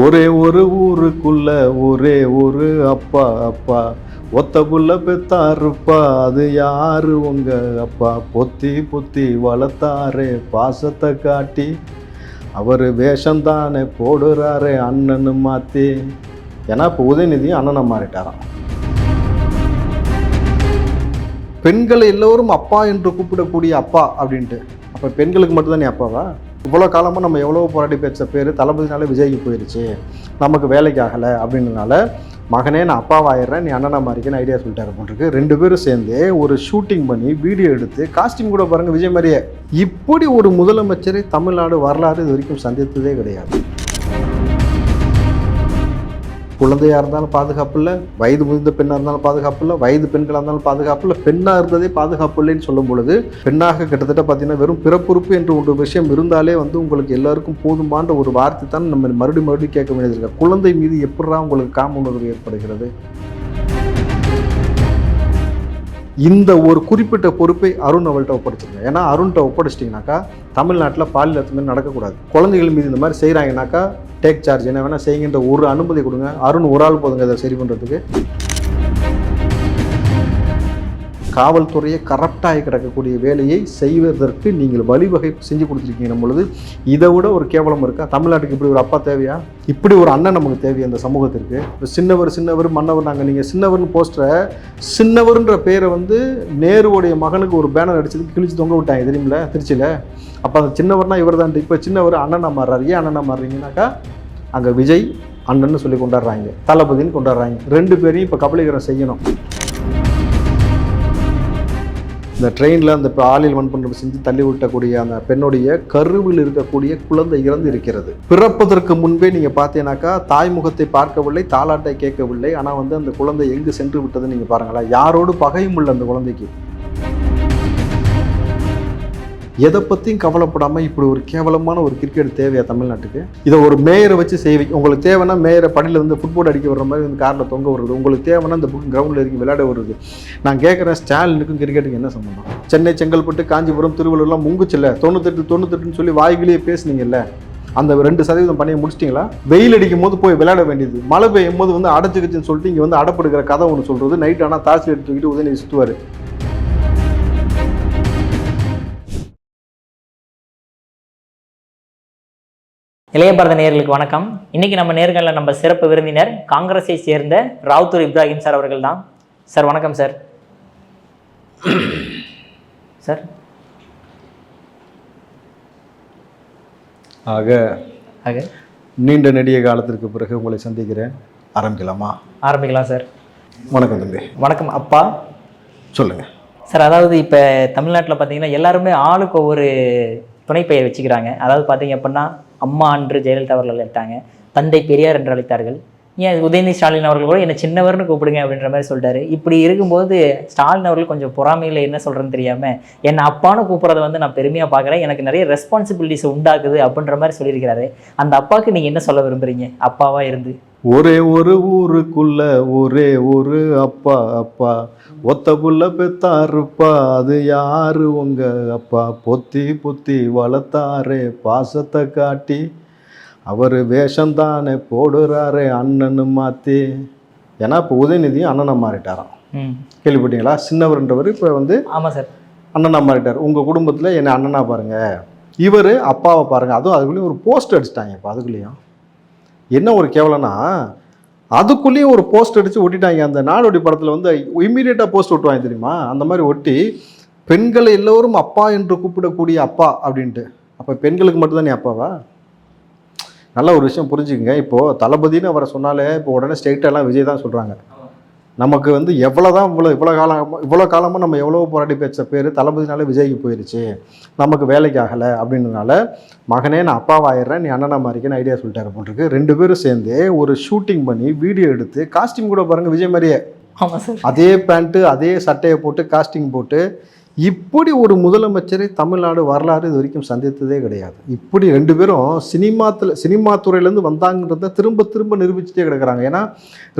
ஒரே ஒரு ஊருக்குள்ள ஒரே ஒரு அப்பா அப்பா. ஒத்த புள்ள பெத்தாருப்பா அது யாரு உங்க அப்பா? பொத்தி பொத்தி வளர்த்தாரே பாசத்தை காட்டி. அவர் வேஷந்தானே போடுறாரே அண்ணன்னு மாற்றி ஏன்னா இப்போ உதயநிதியும் அண்ணனை மாறிட்டாராம். பெண்களை எல்லோரும் அப்பா என்று கூப்பிடக்கூடிய அப்பா அப்படின்ட்டு. அப்போ பெண்களுக்கு மட்டும்தானே அப்பாவா? இவ்வளோ காலமாக நம்ம எவ்வளோ போராடி பேச்ச பேர் தளபதினால விஜய்க்கு போயிடுச்சு நமக்கு வேலைக்கு ஆகலை அப்படின்றனால மகனே நான் அப்பாவாயிடுறேன் நீ அண்ணனா மாறிக்கன்னு ஐடியா சொல்லிட்டாரு போட்டிருக்கு ரெண்டு பேரும் சேர்ந்து ஒரு ஷூட்டிங் பண்ணி வீடியோ எடுத்து காஸ்டியூம் கூட பாருங்கள் விஜய் மாதிரியே. இப்படி ஒரு முதலமைச்சரை தமிழ்நாடு வரலாறு இது வரைக்கும் சந்தித்ததே கிடையாது. குழந்தையாக இருந்தாலும் பாதுகாப்பு இல்லை வயது முதிர்ந்த பெண்ணாக இருந்தாலும் பாதுகாப்பு இல்லை வயது பெண்களாக இருந்தாலும் பாதுகாப்பு இல்லை பெண்ணாக இருந்ததே பாதுகாப்பு இல்லைன்னு சொல்லும் பொழுது பெண்ணாக கிட்டத்தட்ட பார்த்தீங்கன்னா வெறும் பிறப்புறுப்பு என்ற ஒரு விஷயம் இருந்தாலே வந்து உங்களுக்கு எல்லாருக்கும் போதுமான ஒரு வார்த்தை தான் நம்ம மறுபடியும் மறுபடியும் கேட்க வேண்டியது இருக்கு. குழந்தை மீது எப்படா உங்களுக்கு காம உணர்வு ஏற்படுகிறது? இந்த ஒரு குறிப்பிட்ட பொறுப்பை அருண் அவள்கிட்ட ஒப்படைச்சிருங்க. ஏன்னா அருண்கிட்ட ஒப்படைச்சிட்டிங்கனாக்கா தமிழ்நாட்டில் பாலியல் அத்துமீறல் நடக்கக்கூடாது. குழந்தைகள் மீது இந்த மாதிரி செய்கிறாங்கனாக்கா டேக் சார்ஜ் என்ன வேணால் செய்யுங்கன்ற ஒரு அனுமதி கொடுங்க. அருண் ஒரு ஆள் போதுங்க இதை சரி பண்ணுறதுக்கு காவல்துறையை கரப்டாகி கிடக்கக்கூடிய வேலையை செய்வதற்கு நீங்கள் வழிவகை செஞ்சு கொடுத்துருக்கீங்க பொழுது. இதை விட ஒரு கேவலம் இருக்கா? தமிழ்நாட்டுக்கு இப்படி ஒரு அப்பா தேவையா? இப்படி ஒரு அண்ணன் நமக்கு தேவையா இந்த சமூகத்திற்கு? இப்போ சின்னவர் சின்னவர் மன்னவர் நாங்கள் நீங்கள் சின்னவர்னு போஸ்டரை சின்னவர்ன்ற பேரை வந்து நேருவோடைய மகனுக்கு ஒரு பேனர் அடிச்சதுக்கு கிழிச்சு தொங்க விட்டாங்க தெரியுமில திருச்சியில். அப்போ அந்த சின்னவர்னா இவர் தான் இப்போ சின்னவர் அண்ணனா மாறுறாரு. ஏன் அண்ணனா மாறுறீங்கனாக்கா அங்கே விஜய் அண்ணன்னு சொல்லி கொண்டாடுறாங்க. தளபதினு கொண்டாடுறாங்க. ரெண்டு பேரையும் இப்போ கபலீகரம் செய்யணும். இந்த ட்ரெயினில் அந்த பாலியல் வன்புணர்வு செஞ்சு தள்ளி விட்டக்கூடிய அந்த பெண்ணுடைய கருவில் இருக்கக்கூடிய குழந்தை இறந்து இருக்கிறது பிறப்பதற்கு முன்பே நீங்கள் பார்த்தீங்கன்னாக்கா தாய்முகத்தை பார்க்கவில்லை தாலாட்டை கேட்கவில்லை. ஆனால் வந்து அந்த குழந்தை எங்கு சென்று விட்டதுன்னு நீங்கள் பாருங்களேன். யாரோடு பகையும் இல்லை அந்த குழந்தைக்கு. எதை பற்றியும் கவலைப்படாமல் இப்படி ஒரு கேவலமான ஒரு கிரிக்கெட் தேவையா தமிழ்நாட்டுக்கு? இதை ஒரு மேயரை வச்சு செய்வீங்க உங்களுக்கு தேவைன்னா மேயரை படியில் வந்து ஃபுட்பால் அடிக்க வர்ற மாதிரி இந்த காரில் தொங்க வருது உங்களுக்கு தேவைன்னா இந்த புக் கிரவுண்டில் இறங்கி விளையாட வருது நான் கேட்குறேன் ஸ்டாலினுக்கும் கிரிக்கெட்டுக்கு என்ன சம்பந்தம்? சென்னை செங்கல்பட்டு காஞ்சிபுரம் திருவள்ளூர்லாம் முங்குச்சில்ல? தொண்ணூத்தெட்டு தொண்ணூத்தெட்டுன்னு சொல்லி வாய்கிலேயே பேசுனீங்கல்ல? அந்த ரெண்டு சதவீதம் பணியை முடிச்சிட்டிங்களா? வெயில் அடிக்கும் போது போய் விளையாட வேண்டியது. மழை பெய்யும் போது வந்து அடைச்சிக்கிச்சுன்னு சொல்லிட்டு இங்கே வந்து அடப்படுகிற கதை ஒன்று சொல்கிறது நைட் ஆனால் தாசி எடுத்துக்கிட்டு உதயநிதி சுற்றுவார் இளைய பாரத நேயர்களுக்கு வணக்கம். இன்னைக்கு நம்ம நேர்களில் நம்ம சிறப்பு விருந்தினர் காங்கிரஸை சேர்ந்த ராவுத்தூர் இப்ராஹிம் சார் அவர்கள் தான் சார் வணக்கம் சார். சார். ஆக ஆக. நீண்ட நெடிய காலத்திற்கு பிறகு உங்களை சந்திக்கிறேன். ஆரம்பிக்கலாமா? ஆரம்பிக்கலாம் சார். வணக்கம் தம்பி. வணக்கம் அப்பா. சொல்லுங்கள் சார் அதாவது இப்போ தமிழ்நாட்டில் பார்த்தீங்கன்னா எல்லாருமே ஆளுக்கு ஒவ்வொரு துணைப்பெயர் வச்சுக்கிறாங்க. அதாவது பார்த்தீங்க அப்படின்னா அம்மா அன்று ஜெயலலிதா அவர்கள் அழைத்தாங்க தந்தை பெரியார் என்று அழைத்தார்கள். ஏன் உதயநிதி ஸ்டாலின் அவர்கள் கூட என்னை சின்னவர்னு கூப்பிடுங்க அப்படின்ற மாதிரி சொல்லிட்டாரு. இப்படி இருக்கும்போது ஸ்டாலின் அவர்கள் கொஞ்சம் பொறாமையில் என்ன சொல்கிறேன்னு தெரியாமல் என்னை அப்பான்னு கூப்பிட்றத வந்து நான் பெருமையாக பார்க்குறேன். எனக்கு நிறைய ரெஸ்பான்சிபிலிட்டிஸ் உண்டாக்குது அப்படின்ற மாதிரி சொல்லியிருக்கிறாரு. அந்த அப்பாவுக்கு நீங்கள் என்ன சொல்ல விரும்புறீங்க? அப்பாவாக இருந்து. ஒரே ஒரு ஊருக்குள்ள ஒரே ஒரு அப்பா அப்பா. ஒத்த புள்ள பெத்தாருப்பா அது யாரு? உங்க அப்பா. பொத்தி பொத்தி வளர்த்தாரே. பாசத்தை காட்டி அவர் வேஷம்தானே போடுறாரே அண்ணன்னு மாற்றி ஏன்னா இப்போ உதயநிதியும் அண்ணனை மாறிட்டாராம். ம். கேள்விப்பட்டீங்களா? சின்னவர்ன்றவர் இப்போ வந்து ஆமாம் சார். அண்ணனா மாறிட்டார். உங்கள் குடும்பத்தில் என்னை அண்ணனா பாருங்க. இவர் அப்பாவை பாருங்க. அதுவும் அதுக்குள்ளேயும் ஒரு போஸ்ட் அடிச்சிட்டாங்க இப்போ அதுக்குள்ளேயும். என்ன ஒரு கேவலம்னா அதுக்குள்ளேயும் ஒரு போஸ்ட் அடித்து ஒட்டிட்டாங்க. அந்த நாடோடி படத்தில் வந்து இம்மீடியட்டாக போஸ்ட் ஒட்டுவாங்க தெரியுமா? அந்த மாதிரி ஒட்டி பெண்களை எல்லோரும் அப்பா என்று கூப்பிடக்கூடிய அப்பா அப்படின்ட்டு. அப்போ பெண்களுக்கு மட்டும்தான் அப்பாவா? நல்ல ஒரு விஷயம் புரிஞ்சுக்கங்க. இப்போது தளபதின்னு அவரை சொன்னாலே இப்போ உடனே ஸ்ட்ரெயிட்டெல்லாம் விஜய் தான் சொல்கிறாங்க நமக்கு வந்து எவ்வளோ தான் இவ்வளோ இவ்வளோ காலம் இவ்வளோ காலமாக நம்ம எவ்வளோ போராடி பேச்ச பேர் தளபதினால விஜய்க்கு போயிடுச்சு நமக்கு வேலைக்கு ஆகலை அப்படின்றதுனால மகனே நான் அப்பாவாயிடுறேன் நீ அண்ணனா மாறிக்கன்னு ஐடியா சொல்லிட்டாரு போட்டிருக்கு ரெண்டு பேரும் சேர்ந்து ஒரு ஷூட்டிங் பண்ணி வீடியோ எடுத்து காஸ்டியூம் கூட பாருங்கள் விஜய் மாதிரியே அதே பேண்ட்டு அதே சட்டையை போட்டு காஸ்டிங் போட்டு இப்படி ஒரு முதலமைச்சரை தமிழ்நாடு வரலாறு இது வரைக்கும் சந்தித்ததே கிடையாது. இப்படி ரெண்டு பேரும் சினிமாத்தில் சினிமா துறையிலேருந்து வந்தாங்கன்றத திரும்ப திரும்ப நிரூபிச்சுட்டே கிடக்கிறாங்க. ஏன்னா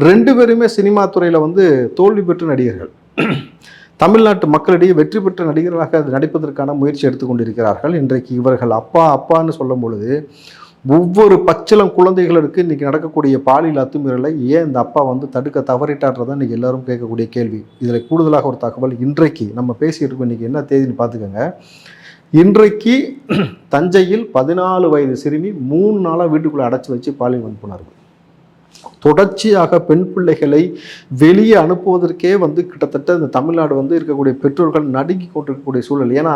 ரெண்டு பேருமே சினிமா துறையில் வந்து தோல்வி பெற்ற நடிகர்கள். தமிழ்நாட்டு மக்களிடையே வெற்றி பெற்ற நடிகர்களாக அது நடிப்பதற்கான முயற்சி எடுத்துக்கொண்டிருக்கிறார்கள் இன்றைக்கு இவர்கள் அப்பா அப்பான்னு சொல்லும் பொழுது ஒவ்வொரு பச்சளம் குழந்தைகளுக்கு இன்றைக்கி நடக்கக்கூடிய பாலியல் அத்துமீறலை ஏன் இந்த அப்பா வந்து தடுக்க தவறிட்டான்றதான் இன்றைக்கி எல்லாரும் கேட்கக்கூடிய கேள்வி. இதில் கூடுதலாக ஒரு தகவல் இன்றைக்கு நம்ம பேசிட்டு இருக்கோம் இன்னைக்கு என்ன தேதின்னு பார்த்துக்கோங்க. இன்றைக்கு தஞ்சையில் பதினாலு வயது சிறுமி மூணு நாளாக வீட்டுக்குள்ளே அடைச்சி வச்சு பாலியல் வன்புணர்வு தொடர்ச்சியாக பெண் பிள்ளைகளை வெளியே அனுப்புவதற்கே வந்து கிட்டத்தட்ட இந்த தமிழ்நாடு வந்து இருக்கக்கூடிய பெற்றோர்கள் நடுங்கி கொண்டிருக்கக்கூடிய சூழல். ஏன்னா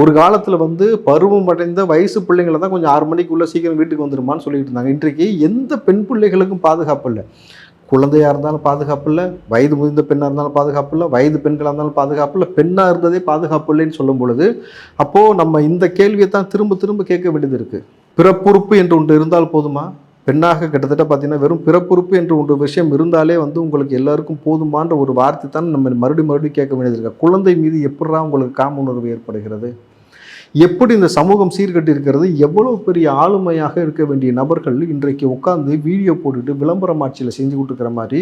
ஒரு காலத்தில் வந்து பருவம் அடைந்த வயசு பிள்ளைங்களை தான் கொஞ்சம் ஆறு மணிக்குள்ளே சீக்கிரம் வீட்டுக்கு வந்துருமான்னு சொல்லிட்டு இருந்தாங்க. இன்றைக்கு எந்த பெண் பிள்ளைகளுக்கும் பாதுகாப்பு இல்லை. குழந்தையாக இருந்தாலும் பாதுகாப்பு இல்லை. வயது முதிர்ந்த பெண்ணாக இருந்தாலும் பாதுகாப்பு இல்லை. வயது பெண்களாக இருந்தாலும் பாதுகாப்பு இல்லை. பெண்ணாக இருந்ததே பாதுகாப்பு இல்லைன்னு சொல்லும் பொழுது அப்போது நம்ம இந்த கேள்வியை தான் திரும்ப திரும்ப கேட்க வேண்டியது இருக்குது பிறப்புறுப்பு என்று ஒன்று இருந்தால் போதுமா? பெண்ணாக கிட்டத்தட்ட பார்த்தீங்கன்னா வெறும் பிறப்புறுப்பு என்று ஒன்று விஷயம் இருந்தாலே வந்து உங்களுக்கு எல்லாருக்கும் போதுமான்ற ஒரு வார்த்தை தான் நம்ம மறுபடியும் மறுபடியும் கேட்க வேண்டியது இருக்கா. குழந்தை மீது எப்படா உங்களுக்கு காம உணர்வு ஏற்படுகிறது? எப்படி இந்த சமூகம் சீர்கட்டி இருக்கிறது பெரிய ஆளுமையாக இருக்க வேண்டிய நபர்கள் இன்றைக்கு உட்காந்து வீடியோ போட்டுட்டு விளம்பரம் ஆட்சியில் செஞ்சு கொடுக்குற மாதிரி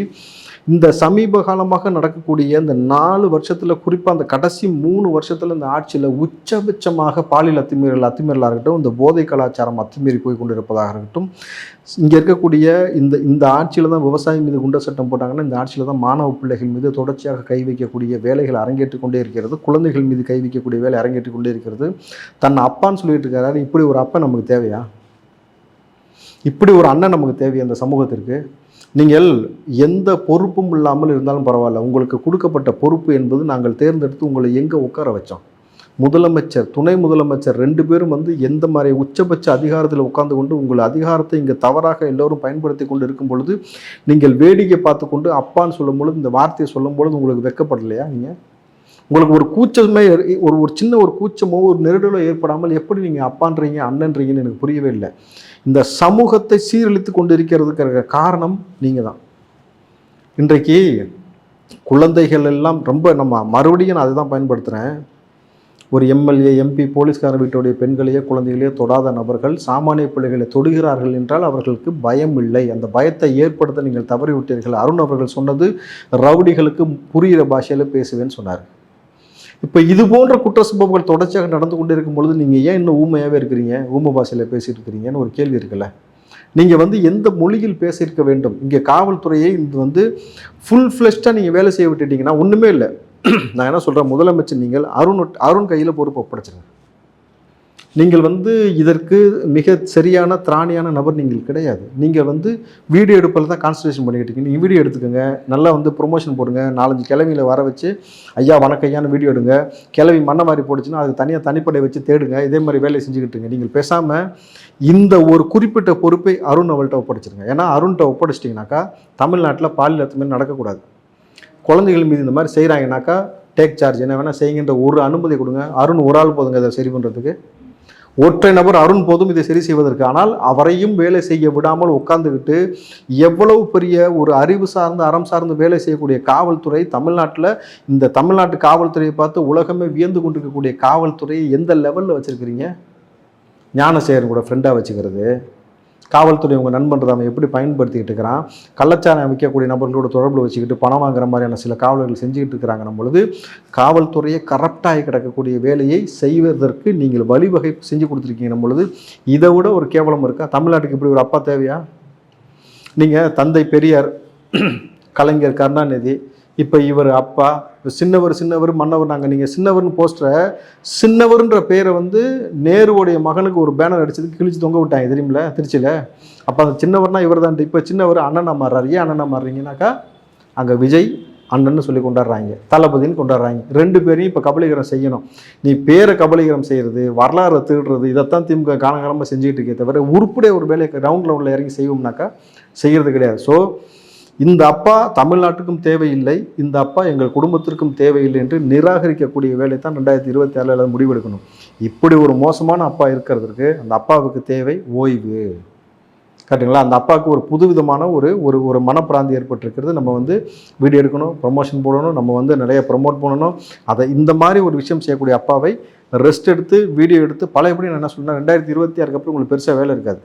இந்த சமீப காலமாக நடக்கக்கூடிய இந்த நாலு வருஷத்தில் குறிப்பாக அந்த கடைசி மூணு வருஷத்தில் இந்த ஆட்சியில் உச்சபட்சமாக பாலியல் அத்துமீறல் அத்துமீறலாக இருக்கட்டும் இந்த போதை கலாச்சாரம் அத்துமீறி போய் கொண்டிருப்பதாக இருக்கட்டும் இங்கே இருக்கக்கூடிய இந்த இந்த ஆட்சியில் தான் விவசாயம் மீது குண்ட சட்டம் போட்டாங்கன்னா இந்த ஆட்சியில் தான் மாணவ பிள்ளைகள் மீது தொடர்ச்சியாக கை வைக்கக்கூடிய வேலைகள் அரங்கேற்றுக் கொண்டே இருக்கிறது. குழந்தைகள் மீது கை வைக்கக்கூடிய வேலை அரங்கேற்று கொண்டே இருக்கிறது. தன் அப்பான்னு சொல்லிட்டு இருக்காரு. இப்படி ஒரு அப்பா நமக்கு தேவையா? இப்படி ஒரு அண்ணன் நமக்கு தேவை அந்த சமூகத்திற்கு? நீங்கள் எந்த பொறுப்பும் இல்லாமல் இருந்தாலும் பரவாயில்ல. உங்களுக்கு கொடுக்கப்பட்ட பொறுப்பு என்பது நாங்கள் தேர்ந்தெடுத்து உங்களை எங்கே உட்கார வச்சோம்? முதலமைச்சர் துணை முதலமைச்சர் ரெண்டு பேரும் வந்து எந்த மாதிரி உச்சபட்ச அதிகாரத்தில் உட்கார்ந்து கொண்டு உங்கள் அதிகாரத்தை இங்கே தவறாக எல்லோரும் பயன்படுத்தி கொண்டு இருக்கும் பொழுது நீங்கள் வேடிக்கை பார்த்து கொண்டு அப்பான்னு சொல்லும் பொழுது இந்த வார்த்தையை சொல்லும் பொழுது உங்களுக்கு வெக்கப்படலையா நீங்கள் உங்களுக்கு ஒரு கூச்சமே ஒரு ஒரு சின்ன ஒரு கூச்சமோ ஒரு நெருடலோ ஏற்படாமல் எப்படி நீங்கள் அப்பான்றீங்க அண்ணன்றீங்கன்னு எனக்கு புரியவே இல்லை. இந்த சமூகத்தை சீரழித்து கொண்டு இருக்கிறதுக்கு காரணம் நீங்கள் தான். இன்றைக்கு குழந்தைகள் எல்லாம் ரொம்ப நம்ம மறுபடியும் நான் அதுதான் பயன்படுத்துகிறேன் ஒரு எம்எல்ஏ எம்பி போலீஸ்கார வீட்டுடைய பெண்களையோ குழந்தைகளையோ தொடாத நபர்கள் சாமானிய பிள்ளைகளை தொடுகிறார்கள் என்றால் அவர்களுக்கு பயம் இல்லை. அந்த பயத்தை ஏற்படுத்த நீங்கள் தவறிவிட்டீர்கள். அருண் அவர்கள் சொன்னது ரவுடிகளுக்கு புரிகிற பாஷையில் பேசுவேன்னு சொன்னார். இப்போ இது போன்ற குற்ற சம்பவங்கள் தொடர்ச்சியாக நடந்து கொண்டே இருக்கும் பொழுது நீங்கள் ஏன் இன்னும் ஊமையாகவே இருக்கிறீங்க? ஊமை பாஷையில் பேசிட்டு இருக்கிறீங்கன்னு ஒரு கேள்வி இருக்குல்ல? நீங்கள் வந்து எந்த மொழியில் பேசியிருக்க வேண்டும்? இங்கே காவல்துறையை இது வந்து ஃபுல் ஃப்ளெஷ்டாக நீங்கள் வேலை செய்ய விட்டுட்டீங்கன்னா ஒன்றுமே இல்லை. நான் என்ன சொல்கிறேன் முதலமைச்சர் நீங்கள் அருண் அருண் கையில் பொறுப்பு ஒப்படைச்சிருங்க. நீங்கள் வந்து இதற்கு மிக சரியான திராணியான நபர் நீங்கள் கிடையாது. நீங்கள் வந்து வீடியோ எடுப்பில் தான் கான்சன்ட்ரேஷன் பண்ணிக்கிட்டு இருக்கீங்க. நீங்கள் வீடியோ எடுத்துக்கோங்க. நல்லா வந்து ப்ரொமோஷன் போடுங்க. நாலஞ்சு கிழமையில் வர வச்சு ஐயா வணக்கம் ஐயான்னு வீடியோ எடுங்க. கிளவி மண்ணை மாதிரி போட்டுச்சுன்னா அதுக்கு தனியாக தனிப்படை வச்சு தேடுங்க. இதே மாதிரி வேலையை செஞ்சுக்கிட்டுங்க நீங்கள் பேசாமல் இந்த ஒரு குறிப்பிட்ட பொறுப்பை அருண் அவள்கிட்ட ஒப்படைச்சிருங்க. ஏன்னா அருண்கிட்ட ஒப்படைச்சிட்டிங்கனாக்கா தமிழ்நாட்டில் பாலியல் அத்துமீறி நடக்கக்கூடாது. குழந்தைகள் மீது இந்த மாதிரி செய்கிறாங்கனாக்கா டேக் சார்ஜ் என்ன வேணால் செய்யுங்கன்ற ஒரு அனுமதி கொடுங்க. அருண் ஒரு ஆள் போதுங்க அதை சரி பண்ணுறதுக்கு ஒற்றை நபர் அருண் போதும் இதை சரி செய்வதற்கு. ஆனால் அவரையும் வேலை செய்ய விடாமல் உட்காந்துக்கிட்டு எவ்வளவு பெரிய ஒரு அறிவு சார்ந்து அறம் சார்ந்து வேலை செய்யக்கூடிய காவல்துறை தமிழ்நாட்டில் இந்த தமிழ்நாட்டு காவல்துறையை பார்த்து உலகமே வியந்து கொண்டிருக்கக்கூடிய காவல்துறையை எந்த லெவலில் வச்சுருக்கிறீங்க? ஞானசேகரன் கூட ஃப்ரெண்டாக வச்சுக்கிறது. காவல்துறை உங்கள் நண்பன்றதை அவன் எப்படி பயன்படுத்திக்கிட்டு இருக்கிறான்? கள்ளச்சாரம் விற்கக்கூடிய நபர்களோட தொடர்பில் வச்சுக்கிட்டு பணம் வாங்குற மாதிரியான சில காவலர்கள் செஞ்சுக்கிட்டு இருக்கிறாங்க பொழுது காவல்துறையை கரப்டாகி கிடக்கக்கூடிய வேலையை செய்வதற்கு நீங்கள் வழிவகை செஞ்சு கொடுத்துருக்கீங்க பொழுது இதை விட ஒரு கேவலம் இருக்கா? தமிழ்நாட்டுக்கு இப்படி ஒரு அப்பா தேவையா? நீங்கள் தந்தை பெரியார் கலைஞர் கருணாநிதி இப்போ இவர் அப்பா சின்னவர் சின்னவர் மன்னவர் நாங்கள் நீங்கள் சின்னவர்னு போஸ்டரை சின்னவர்ன்ற பேரை வந்து நேருவோடைய மகனுக்கு ஒரு பேனர் அடிச்சதுக்கு கிழிச்சு தொங்க விட்டாங்க தெரியுமில திருச்சியில். அப்போ அந்த சின்னவர்னா இவர் தான் இப்போ சின்னவர் அண்ணனா மாறுறாரு. ஏன் அண்ணனா மாறுறீங்கனாக்கா அங்கே விஜய் அண்ணன்னு சொல்லி கொண்டாடுறாங்க தளபதின்னு கொண்டாடுறாங்க. ரெண்டு பேரையும் இப்போ கபலீகரம் செய்யணும். நீ பேரை கபலீகரம் செய்கிறது வரலாறு திருடுறது இதைத்தான் திமுக காலங்காலமாக செஞ்சுக்கிட்டு இருக்கே தவிர உருப்படியே ஒரு வேலையை ரவுண்ட் லெவலில் இறங்கி செய்வோம்னாக்கா செய்கிறது கிடையாது. ஸோ இந்த அப்பா தமிழ்நாட்டுக்கும் தேவையில்லை இந்த அப்பா எங்கள் குடும்பத்திற்கும் தேவையில்லை என்று நிராகரிக்கக்கூடிய வேலை தான் ரெண்டாயிரத்தி இருபத்தி ஏழில் முடிவெடுக்கணும். இப்படி ஒரு மோசமான அப்பா இருக்கிறதுக்கு அந்த அப்பாவுக்கு தேவை ஓய்வு. கரெக்டுங்களா அந்த அப்பாவுக்கு ஒரு புதுவிதமான ஒரு ஒரு ஒரு மனப்பிராந்தி ஏற்பட்டிருக்கிறது. நம்ம வந்து வீடியோ எடுக்கணும் ப்ரொமோஷன் போடணும் நம்ம வந்து நிறைய ப்ரொமோட் பண்ணணும். அதை இந்த மாதிரி ஒரு விஷயம் செய்யக்கூடிய அப்பாவை ரெஸ்ட் எடுத்து வீடியோ எடுத்து பழையபடி நான் என்ன சொன்னேன் ரெண்டாயிரத்தி இருபத்தி ஆறுக்கு அப்புறம் உங்களுக்கு பெருசாக வேலை இருக்காது.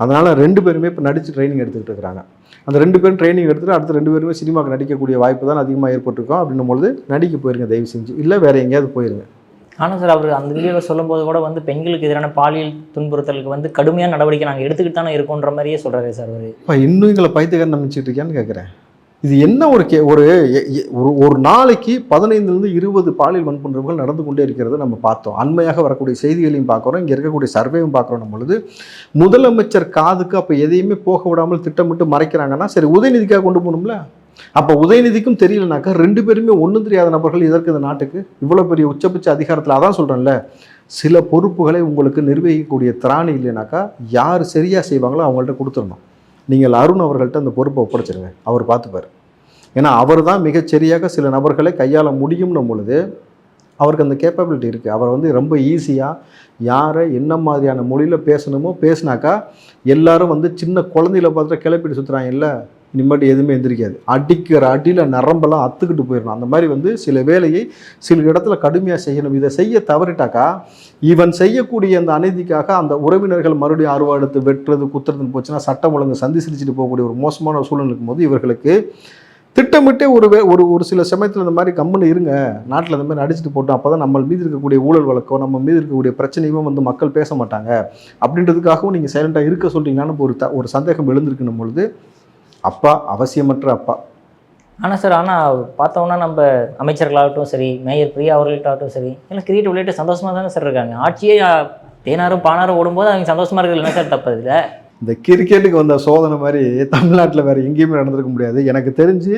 அதனால் ரெண்டு பேருமே இப்போ நடித்து ட்ரைனிங் எடுத்துக்கிட்டு இருக்கிறாங்க. அந்த ரெண்டு பேரும் ட்ரைனிங் எடுத்துட்டு அடுத்து ரெண்டு பேருமே சினிமாவுக்கு நடிக்கக்கூடிய வாய்ப்பு தான் அதிகமாக ஏற்பட்டிருக்கோம் அப்படின்னும் பொழுது நடிக்க போயிருங்க தயவு செஞ்சு. இல்லை வேறு எங்கேயாவது போயிருங்க. ஆனால் சார் அவர் அந்த வீடியோவில் சொல்லும்போது கூட வந்து பெண்களுக்கு எதிரான பாலியல் துன்புறுத்தலுக்கு வந்து கடுமையான நடவடிக்கை நாங்கள் எடுத்துக்கிட்டு தானே இருக்கோன்ற மாதிரியே சொல்கிறாரு சார் அவர். இப்போ இன்னும் எங்களை பைத்தியக்காரன் நம்பிச்சிட்டு இருக்கியான்னு கேட்குறேன் இது என்ன ஒரு கே ஒரு எ- எ- ஒரு ஒரு நாளைக்கு பதினைந்துலேருந்து இருபது பாலியல் வன்புணர்வுகள் நடந்து கொண்டே இருக்கிறத நம்ம பார்த்தோம். அண்மையாக வரக்கூடிய செய்திகளையும் பார்க்குறோம். இங்கே இருக்கக்கூடிய சர்வேவும் பார்க்குறோம் பொழுது. முதலமைச்சர் காதுக்கு அப்போ எதையுமே போக விடாமல் திட்டமிட்டு மறைக்கிறாங்கன்னா சரி உதயநிதிக்காக கொண்டு போகணும்ல? அப்போ உதயநிதிக்கும் தெரியலனாக்கா ரெண்டு பேருமே ஒன்றும் தெரியாத நபர்கள் இதற்கு இந்த நாட்டுக்கு? இவ்வளோ பெரிய உச்சபட்ச அதிகாரத்தில் அதான் சொல்கிறேன்ல சில பொறுப்புகளை உங்களுக்கு நிர்வகிக்கக்கூடிய திராணி இல்லைனாக்கா யார் சரியாக செய்வாங்களோ அவங்கள்ட்ட கொடுத்துடணும். நீங்கள் அருண் அவர்கள்ட்ட அந்த பொறுப்பை ஒப்படைச்சிருங்க. அவர் பார்த்துப்பார். ஏன்னா அவர் தான் மிகச்சரியாக சில நபர்களை கையாள முடியும்னும் பொழுது அவருக்கு அந்த கேப்பபிலிட்டி இருக்குது அவர் வந்து ரொம்ப ஈஸியாக யாரை என்ன மாதிரியான மொழியில் பேசணுமோ பேசினாக்கா எல்லாரும் வந்து சின்ன குழந்தையில பார்த்துட்டு கிளப்பிட்டு சுற்றுறாங்க இல்லை? இனிமேட்டு எதுவுமே எந்திரிக்காது. அடிக்கிற அடியில் நரம்பெல்லாம் அத்துக்கிட்டு போயிடணும். அந்த மாதிரி வந்து சில வேலையை சில இடத்துல கடுமையாக செய்யணும். இதை செய்ய தவறிட்டாக்கா இவன் செய்யக்கூடிய அந்த அநீதிக்காக அந்த உறவினர்கள் மறுபடியும் அருவா எடுத்து வெட்டுறது குத்துறதுன்னு போச்சுன்னா சட்டம் ஒழுங்கு சந்தி சிரிச்சுட்டு போகக்கூடிய ஒரு மோசமான ஒரு சூழ்நிலை இருக்கும்போது இவர்களுக்கு திட்டமிட்டே ஒரு வே ஒரு ஒரு சில சமயத்தில் இந்த மாதிரி கம்முன்னு இருங்க. நாட்டில் இந்த மாதிரி அடிச்சுட்டு போட்டோம். அப்போ தான் நம்ம மீது இருக்கக்கூடிய ஊழல் வழக்கம் நம்ம மீது இருக்கக்கூடிய பிரச்சனையும் வந்து மக்கள் பேச மாட்டாங்க. அப்படின்றதுக்காகவும் நீங்கள் சைலண்ட்டாக இருக்க சொல்றீங்களான்னு ஒரு த ஒரு சந்தேகம் எழுந்திருக்கணும் பொழுது அப்பா அவசியமற்ற அப்பா. ஆனால் சார் ஆனால் பார்த்தோம்னா நம்ம அமைச்சர்களாகட்டும் சரி மேயர் பிரியா அவர்கள்ட்டாகட்டும் சரி எல்லாம் கிரிக்கெட் விளையாட்டு சந்தோஷமாக தானே சார் இருக்காங்க. ஆட்சியே தேனாரும் பானாரும் ஓடும்போது அவங்க சந்தோஷமாக இருக்கிறது என்ன சார் தப்பு இல்லை. இந்த கிரிக்கெட்டுக்கு வந்த சோதனை மாதிரி தமிழ்நாட்டில் வேறு எங்கேயுமே நடந்திருக்க முடியாது. எனக்கு தெரிஞ்சு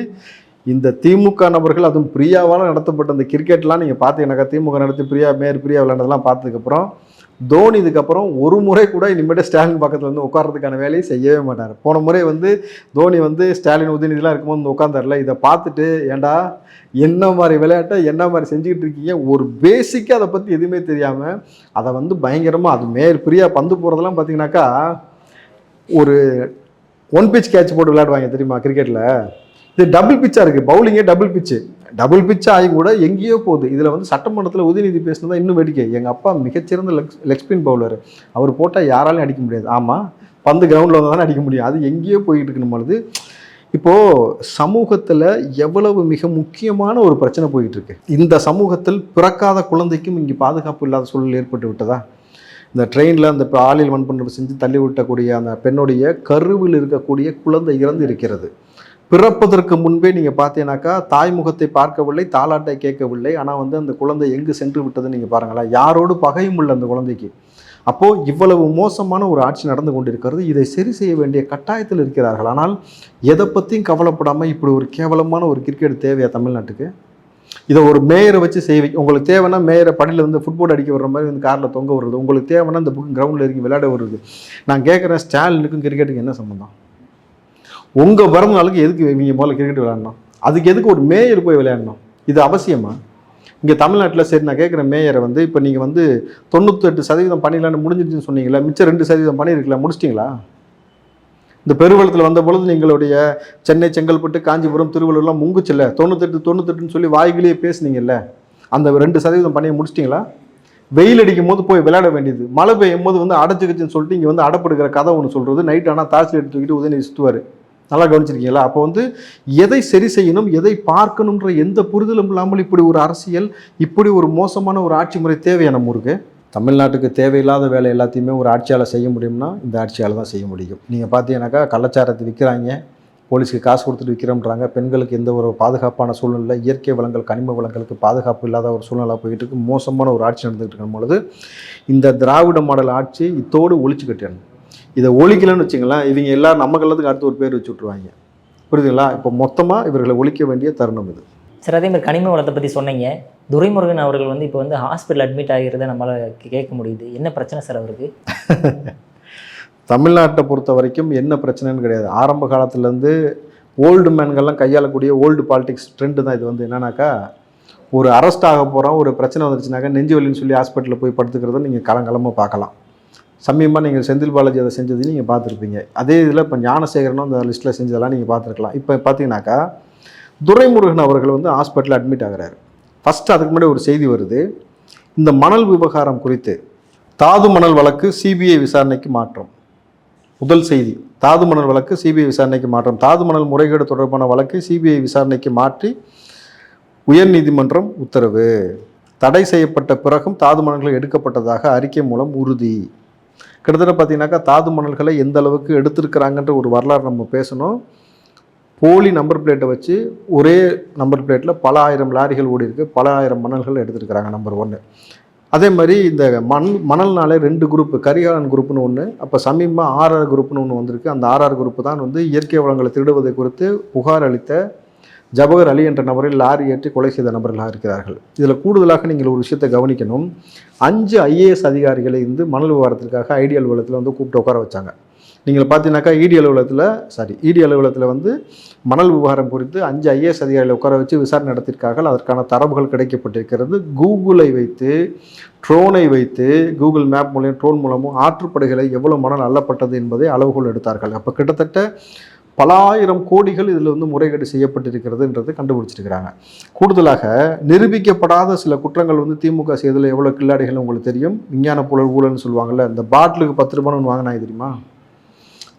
இந்த திமுக நபர்கள் அதுவும் பிரியாவால் நடத்தப்பட்ட அந்த கிரிக்கெட்லாம் நீங்கள் பார்த்தீங்கன்னாக்கா திமுக நடத்தி பிரியா மேயர் பிரியா விளையாண்டதெல்லாம் பார்த்ததுக்கப்புறம் தோனி இதுக்கப்புறம் ஒரு முறை கூட இனிமேட்டு ஸ்டாலின் பக்கத்தில் வந்து உட்கார்றதுக்கான வேலையை செய்யவே மாட்டார். போன முறை வந்து தோனி வந்து ஸ்டாலின் உதயநிதிலாம் இருக்கும்போது வந்து உட்காந்தார்ல இதை பார்த்துட்டு ஏண்டா என்ன மாதிரி விளையாட்டை என்ன மாதிரி செஞ்சுக்கிட்டு இருக்கீங்க? ஒரு பேசிக்காக அதை பற்றி எதுவுமே தெரியாமல் அதை வந்து பயங்கரமாக அது மேல் பிரியா பந்து போகிறதெல்லாம் பார்த்தீங்கன்னாக்கா ஒரு ஒன் பிச் கேட்ச் போட்டு விளையாடுவாங்க தெரியுமா கிரிக்கெட்டில் இது டபுள் பிச்சாக இருக்குது பவுலிங்கே டபுள் பிச்சு டபுள் பிச் ஆகி கூட எங்கேயோ போகுது. இதில் வந்து சட்டமன்றத்தில் உதயநிதி பேசினதா இன்னும் வேடிக்கை. எங்கள் அப்பா மிகச்சிறந்த லெக் லெக் ஸ்பின் பவுலர். அவர் போட்டால் யாராலையும் அடிக்க முடியாது. ஆமாம் பந்து கிரவுண்டில் வந்து தானே அடிக்க முடியும். அது எங்கேயோ போய்கிட்டு இருக்கணும் பொழுது இப்போது சமூகத்தில் எவ்வளவு மிக முக்கியமான ஒரு பிரச்சனை போயிட்டு இருக்கு. இந்த சமூகத்தில் பிறக்காத குழந்தைக்கும் இங்கே பாதுகாப்பு இல்லாத சூழல் ஏற்பட்டு விட்டதா? இந்த ட்ரெயினில் அந்த பாலியல் வன்புணர்வு செஞ்சு தள்ளி விட்டக்கூடிய அந்த பெண்ணுடைய கருவில் இருக்கக்கூடிய குழந்தை இறந்து இருக்கிறது. பிறப்பதற்கு முன்பே நீங்கள் பார்த்தீங்கன்னாக்கா தாய்முகத்தை பார்க்கவில்லை தாலாட்டை கேட்கவில்லை. ஆனால் வந்து அந்த குழந்தை எங்கு சென்று விட்டதுன்னு நீங்கள் பாருங்களேன். யாரோடு பகையும் இல்லை அந்த குழந்தைக்கு. அப்போது இவ்வளவு மோசமான ஒரு ஆட்சி நடந்து கொண்டிருக்கிறது. இதை சரி செய்ய வேண்டிய கட்டாயத்தில் இருக்கிறார்கள். ஆனால் எதை பற்றியும் கவலைப்படாமல் இப்படி ஒரு கேவலமான ஒரு கிரிக்கெட் தேவையா தமிழ்நாட்டுக்கு? இதை ஒரு மேயரை வச்சு செய்வி. உங்களுக்கு தேவைன்னா மேயரை படியில் வந்து ஃபுட்பால் அடிக்க வர்ற மாதிரி வந்து காரில் தொங்க வருது உங்களுக்கு தேவைன்னா இந்த புக்கு கிரவுண்டில் இறங்கி விளையாட வருது நான் கேட்குறேன் ஸ்டாலினுக்கும் கிரிக்கெட்டுக்கு என்ன சம்மந்தம் உங்கள் பிறந்த நாளுக்கு எதுக்கு இவங்க முதல்ல கிரிக்கெட் விளையாடணும்? அதுக்கு எதுக்கு ஒரு மேயர் போய் விளையாடணும்? இது அவசியமா? இங்கே தமிழ்நாட்டில் சரி நான் கேட்குற மேயரை வந்து இப்போ நீங்கள் வந்து தொண்ணூத்தெட்டு சதவீதம் பண்ணிடலான்னு முடிஞ்சிருச்சுன்னு சொன்னீங்களா மிச்சம் ரெண்டு சதவீதம் பண்ணியிருக்கல முடிச்சிட்டிங்களா? இந்த பெருவளத்தில் வந்த பொழுது நீங்களுடைய சென்னை செங்கல்பட்டு காஞ்சிபுரம் திருவள்ளூர்லாம் முங்குச்சில்ல? தொண்ணூத்தெட்டு தொண்ணூத்தெட்டுன்னு சொல்லி வாய்கிலேயே பேசுனீங்கல்ல? அந்த ரெண்டு சதவீதம் பண்ணி முடிச்சிட்டிங்களா? வெயில் அடிக்கும் போது போய் விளையாட வேண்டியது. மழை பெய்யும் போது வந்து அடைச்சிக்கிச்சுன்னு சொல்லிட்டு இங்கே வந்து அடப்படுகிற கதை ஒன்று சொல்கிறது நைட் ஆனால் தாசி எடுத்துக்கிட்டு உதயநிதி சுற்றுவார் நல்லா கவனிச்சிருக்கீங்களா? அப்போ வந்து எதை சரி செய்யணும் எதை பார்க்கணுன்ற எந்த புரிதலும் இல்லாமல் இப்படி ஒரு அரசியல் இப்படி ஒரு மோசமான ஒரு ஆட்சி முறை தேவையா நம்ம ஊருக்கு தமிழ்நாட்டுக்கு தேவையில்லாத வேலை எல்லாத்தையுமே ஒரு ஆட்சியால் செய்ய முடியும்னா இந்த ஆட்சியால் தான் செய்ய முடியும். நீங்கள் பார்த்தீங்கன்னாக்கா கள்ளச்சாரத்தை விற்கிறாங்க போலீஸ்க்கு காசு கொடுத்துட்டு விற்கிறோம்ன்றாங்க பெண்களுக்கு எந்த ஒரு பாதுகாப்பான சூழ்நிலை இயற்கை வளங்கள் கனிம வளங்களுக்கு பாதுகாப்பு இல்லாத ஒரு சூழ்நிலை போயிட்டு இருக்கு. மோசமான ஒரு ஆட்சி நடந்துகிட்டு இருக்கும் பொழுது இந்த திராவிட மாடல் ஆட்சி இத்தோடு ஒழிச்சு கட்டணும் இதை ஒழிக்கலன்னு வச்சுங்களேன் இவங்க எல்லாரும் நம்ம கல்லத்துக்கு அடுத்து ஒரு பேர் வச்சு விட்ருவாங்க புரியுதுங்களா? இப்போ மொத்தமாக இவர்களை ஒழிக்க வேண்டிய தருணம் இது. சார் அதே மாதிரி கனிம வளத்தை பற்றி சொன்னீங்க. துரைமுருகன் அவர்கள் வந்து இப்போ வந்து ஹாஸ்பிட்டல் அட்மிட் ஆகிறத நம்மளால் கேட்க முடியுது. என்ன பிரச்சனை சார் அவருக்கு? தமிழ்நாட்டை பொறுத்த வரைக்கும் என்ன பிரச்சனைன்னு கிடையாது. ஆரம்ப காலத்துலேருந்து ஓல்டு மேன்கள்லாம் கையாளக்கூடிய ஓல்டு பாலிடிக்ஸ் ட்ரெண்டு தான் இது வந்து. என்னன்னாக்கா ஒரு அரெஸ்ட் ஆக போகிறோம் ஒரு பிரச்சனை வந்துருச்சுனாக்கா நெஞ்சு வலின்னு சொல்லி ஹாஸ்பிட்டலில் போய் படுத்துக்கிறத நீங்கள் காலங்காலமாக பார்க்கலாம். சமயமாக நீங்கள் செந்தில் பாலாஜி அதை செஞ்சது நீங்கள் பார்த்துருப்பீங்க. அதே இதில் இப்போ ஞானசேகரனும் அந்த லிஸ்ட்டில் செஞ்சதெல்லாம் நீங்கள் பார்த்துருக்கலாம். இப்போ பார்த்தீங்கன்னாக்கா துரைமுருகன் அவர்கள் வந்து ஹாஸ்பிட்டலில் அட்மிட் ஆகுறாரு. ஃபஸ்ட்டு அதுக்கு முன்னாடி ஒரு செய்தி வருது. இந்த மணல் விவகாரம் குறித்து தாது மணல் வழக்கு சிபிஐ விசாரணைக்கு மாற்றம். முதல் செய்தி தாது மணல் வழக்கு சிபிஐ விசாரணைக்கு மாற்றம். தாது மணல் முறைகேடு தொடர்பான வழக்கு சிபிஐ விசாரணைக்கு மாற்றி உயர்நீதிமன்றம் உத்தரவு. தடை செய்யப்பட்ட பிறகும் தாது மணல்கள் எடுக்கப்பட்டதாக அறிக்கை மூலம் உறுதி. கிட்டத்தட்ட பார்த்தீங்கன்னாக்கா தாது மணல்களை எந்த அளவுக்கு எடுத்திருக்கிறாங்கன்ற ஒரு வரலாறு நம்ம பேசணும். போலி நம்பர் பிளேட்டை வச்சு ஒரே நம்பர் பிளேட்டில் பல ஆயிரம் லாரிகள் ஓடி இருக்கு. பல ஆயிரம் மணல்கள் எடுத்திருக்கிறாங்க நம்பர் ஒன்று அதே மாதிரி இந்த மண் மணல்னாலே ரெண்டு குரூப்பு கரிகாலன் குரூப்னு ஒன்று அப்போ சமீபமாக ஆர்ஆர் குரூப்னு ஒன்று வந்திருக்கு. அந்த ஆர்ஆர் குரூப் தான் வந்து இயற்கை வளங்களை திருடுவதை குறித்து புகார் அளித்த ஜபகர் அலி என்ற நபரை லாரி ஏற்றி கொலை செய்த நபர்களாக இருக்கிறார்கள். இதில் கூடுதலாக நீங்கள் ஒரு விஷயத்தை கவனிக்கணும். அஞ்சு ஐஏஎஸ் அதிகாரிகளை வந்து மணல் விவகாரத்திற்காக ஐடி அலுவலகத்தில் வந்து கூப்பிட்டு உட்கார வச்சாங்க. நீங்கள் பார்த்தீங்கன்னாக்கா இடி அலுவலகத்தில் சாரி இடி அலுவலகத்தில் வந்து மணல் விவகாரம் குறித்து அஞ்சு ஐஏஎஸ் அதிகாரிகளை உட்கார வச்சு விசாரணை நடத்தியிருக்கார்கள். அதற்கான தரவுகள் கிடைக்கப்பட்டிருக்கிறது. கூகுளை வைத்து ட்ரோனை வைத்து கூகுள் மேப் மூலியம் ட்ரோன் மூலமும் ஆற்றுப்படைகளை எவ்வளவு மணல் அள்ளப்பட்டது என்பதை அளவுகோல் எடுத்தார்கள். அப்போ கிட்டத்தட்ட பலாயிரம் கோடிகள் இதில் வந்து முறைகேடு செய்யப்பட்டிருக்கிறதுன்றது கண்டுபிடிச்சிருக்கிறாங்க. கூடுதலாக நிரூபிக்கப்படாத சில குற்றங்கள் வந்து திமுக செய்ததில் எவ்வளோ கில்லாடிகள் உங்களுக்கு தெரியும்? விஞ்ஞான புலர் ஊழல்னு சொல்லுவாங்கல்ல இந்த பாட்டிலுக்கு பத்து ரூபான்னு வாங்கினாங்க தெரியுமா?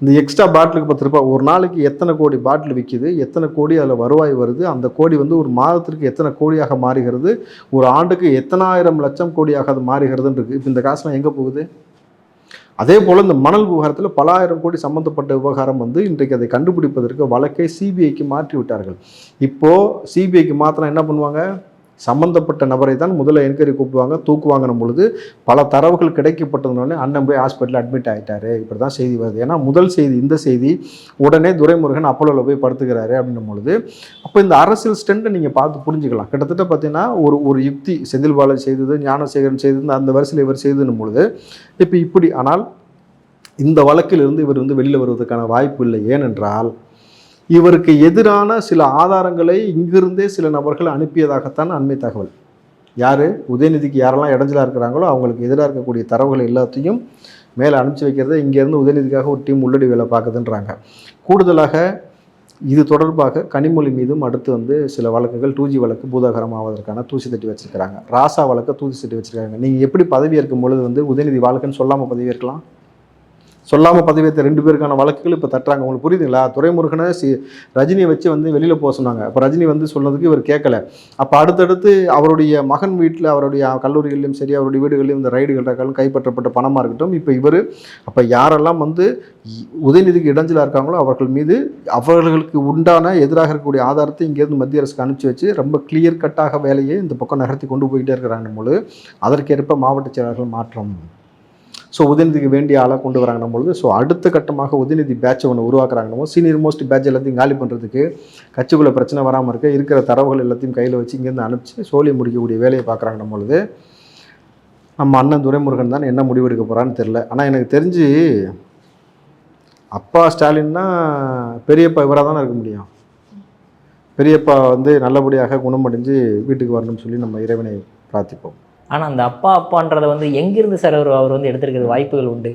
இந்த எக்ஸ்ட்ரா பாட்டிலுக்கு பத்து ரூபாய் ஒரு நாளைக்கு எத்தனை கோடி பாட்டில் விற்கிது எத்தனை கோடி அதில் வருவாய் வருது அந்த கோடி வந்து ஒரு மாதத்திற்கு எத்தனை கோடியாக மாறுகிறது ஒரு ஆண்டுக்கு எத்தனாயிரம் லட்சம் கோடியாக அது மாறுகிறதுன்னு இருக்குது இப்போ இந்த காசுலாம் எங்கே போகுது? அதே போல் இந்த மணல் விவகாரத்தில் பல ஆயிரம் கோடி சம்பந்தப்பட்ட விவகாரம் வந்து இன்றைக்கு அதை கண்டுபிடிப்பதற்கு வழக்கை சிபிஐக்கு மாற்றி விட்டார்கள் இப்போது சிபிஐக்கு மாத்திரம் என்ன பண்ணுவாங்க? சம்பந்தப்பட்ட நபரை தான் முதல்ல என்கொயரி கூப்பிடுவாங்க தூக்குவாங்கன்னும் பொழுது பல தரவுகள் கிடைக்கப்பட்டதுனோடனே அண்ணன் போய் ஹாஸ்பிட்டலில் அட்மிட் ஆகிட்டாரு இப்படி தான் செய்தி வருது. ஏன்னா முதல் செய்தி இந்த செய்தி உடனே துரைமுருகன் அப்போலோவில் போய் படுத்துக்கிறாரு அப்படின்னும் பொழுது அப்போ இந்த அரசியல் ஸ்டெண்டை நீங்கள் பார்த்து புரிஞ்சுக்கலாம். கிட்டத்தட்ட பார்த்தீங்கன்னா ஒரு ஒரு யுக்தி செந்தில் பாலாஜி செய்தது ஞானசேகரன் செய்தது அந்த வரிசையில் இவர் செய்ததுன்னும் பொழுது இப்போ இப்படி ஆனால் இந்த வழக்கிலிருந்து இவர் வந்து வெளியில் வருவதற்கான வாய்ப்பு இல்லை. ஏனென்றால் இவருக்கு எதிரான சில ஆதாரங்களை இங்கிருந்தே சில நபர்கள் அனுப்பியதாகத்தான் அண்மை தகவல். யார்? உதயநிதிக்கு யாரெல்லாம் இடைஞ்சலாக இருக்கிறாங்களோ அவங்களுக்கு எதிராக இருக்கக்கூடிய தரவுகள் எல்லாத்தையும் மேலே அனுப்பிச்சி வைக்கிறத இங்கேருந்து உதயநிதிக்காக ஒரு டீம் உள்ளடி வேலை பார்க்குதுன்றாங்க. கூடுதலாக இது தொடர்பாக கனிமொழி மீதும் அடுத்து வந்து சில வழக்குகள் டூஜி வழக்கு பூதாகரம் ஆவதற்கான தூசி தட்டி வச்சுருக்கிறாங்க. ராசா வழக்கை தூசி தட்டி வச்சுருக்காங்க. நீங்கள் எப்படி பதவி ஏற்கும் பொழுது வந்து உதயநிதி வாழ்க்கைன்னு சொல்லாமல் பதவியேற்கலாம் சொல்லாமல் சொல்லாமல் வைத்த ரெண்டு பேருக்கான வழக்குகள் இப்போ தட்டுறாங்க. உங்களுக்கு புரியுதுங்களா? துறைமுருகனை சி ரஜினியை வச்சு வந்து வெளியில் போக சொன்னாங்க. அப்போ ரஜினி வந்து சொன்னதுக்கு இவர் கேட்கல அப்போ அடுத்தடுத்து அவருடைய மகன் வீட்டில் அவருடைய கல்லூரிகளிலும் சரி அவருடைய வீடுகளிலும் இந்த ரைடுகள் இருக்காலும் கைப்பற்றப்பட்ட பணமாக இருக்கட்டும் இப்போ இவர் அப்போ யாரெல்லாம் வந்து உதயநிதிக்கு இடைஞ்சலாக இருக்காங்களோ அவர்கள் மீது அவர்களுக்கு உண்டான எதிராக இருக்கக்கூடிய ஆதாரத்தை இங்கேருந்து மத்திய அரசுக்கு அனுப்பிச்சு வச்சு ரொம்ப கிளியர் கட்டாக வேலையை இந்த பக்கம் நகர்த்தி கொண்டு போயிட்டே இருக்கிறாங்க. முழு அதற்கேற்ப மாவட்ட செயலாளர்கள் மாற்றம். ஸோ உதயநிதிக்கு வேண்டிய ஆளாக கொண்டு வராங்கன்னும் பொழுது ஸோ அடுத்த கட்டமாக உதயநிதி பேட்சை ஒன்று உருவாக்குறாங்கன்னு சீனியர் மோஸ்ட் பேட்ச் எல்லாத்தையும் காலி பண்ணுறதுக்கு கட்சிக்குள்ளே பிரச்சனை வராமல் இருக்க இருக்கிற தரவுகள் எல்லாத்தையும் கையில் வச்சு இங்கேருந்து அனுப்பிச்சு சோழி முடிக்கக்கூடிய வேலையை பார்க்குறாங்கன்னும் பொழுது நம்ம அண்ணன் துரைமுருகன் தான் என்ன முடிவெடுக்க போகிறான்னு தெரில ஆனால் எனக்கு தெரிஞ்சு அப்பா ஸ்டாலின்னா பெரியப்பா இவராக தானே இருக்க முடியும். பெரியப்பா வந்து நல்லபடியாக குணமடைஞ்சு வீட்டுக்கு வரணும்னு சொல்லி நம்ம இறைவனை பிரார்த்திப்போம். ஆனால் அந்த அப்பா அப்பான்றதை வந்து எங்கிருந்து சார் அவர் அவர் வந்து எடுத்திருக்கிறது வாய்ப்புகள் உண்டு?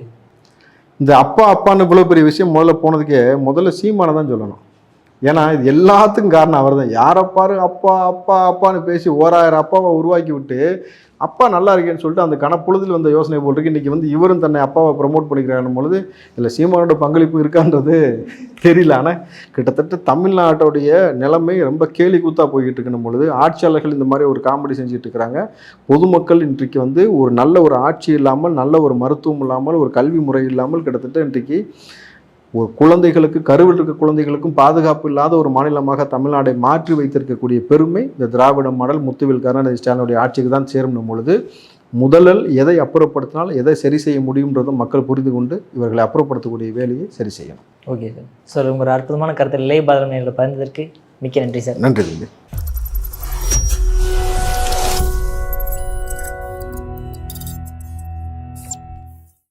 இந்த அப்பா அப்பான்னு இவ்வளோ பெரிய விஷயம் முதல்ல போனதுக்கே முதல்ல சீமானை தான் சொல்லணும். ஏன்னா இது எல்லாத்துக்கும் காரணம் அவர் தான் யாரை பாரு அப்பா அப்பா அப்பான்னு பேசி ஓராயிரம் அப்பாவை உருவாக்கி விட்டு அப்பா நல்லா இருக்கேன்னு சொல்லிட்டு அந்த கணப்பொழுதில் வந்த யோசனை போல் இருக்கு. இன்றைக்கி வந்து இவரும் தன்னை அப்பாவை ப்ரமோட் பண்ணிக்கிறாரும் பொழுது இதில் சீமானோட பங்களிப்பு இருக்கான்றது தெரியல. ஆனால் கிட்டத்தட்ட தமிழ்நாட்டுடைய நிலைமை ரொம்ப கேலி கூத்தாக போய்கிட்டு இருக்கணும் பொழுது ஆட்சியாளர்கள் இந்த மாதிரி ஒரு காமெடி செஞ்சுட்டு இருக்கிறாங்க. பொதுமக்கள் இன்றைக்கு வந்து ஒரு நல்ல ஒரு ஆட்சி இல்லாமல் நல்ல ஒரு மருத்துவம் இல்லாமல் ஒரு கல்வி முறை இல்லாமல் கிட்டத்தட்ட இன்றைக்கு ஒரு குழந்தைகளுக்கு கருவில் இருக்க குழந்தைகளுக்கும் பாதுகாப்பு இல்லாத ஒரு மாநிலமாக தமிழ்நாடை மாற்றி வைத்திருக்கக்கூடிய பெருமை இந்த திராவிட மாடல் முத்துவில் கருணாநிதி ஸ்டாலினுடைய ஆட்சிக்கு தான் சேரும் பொழுது முதலில் எதை அப்புறப்படுத்தினால் எதை சரி செய்ய முடியுன்றதும் மக்கள் புரிந்து கொண்டு இவர்களை அப்புறப்படுத்தக்கூடிய வேலையை சரி செய்யணும். Okay sir. சார் உங்களோட அற்புதமான கருத்து இளைய பாதரமையில் பகிர்ந்ததற்கு மிக்க நன்றி சார். நன்றி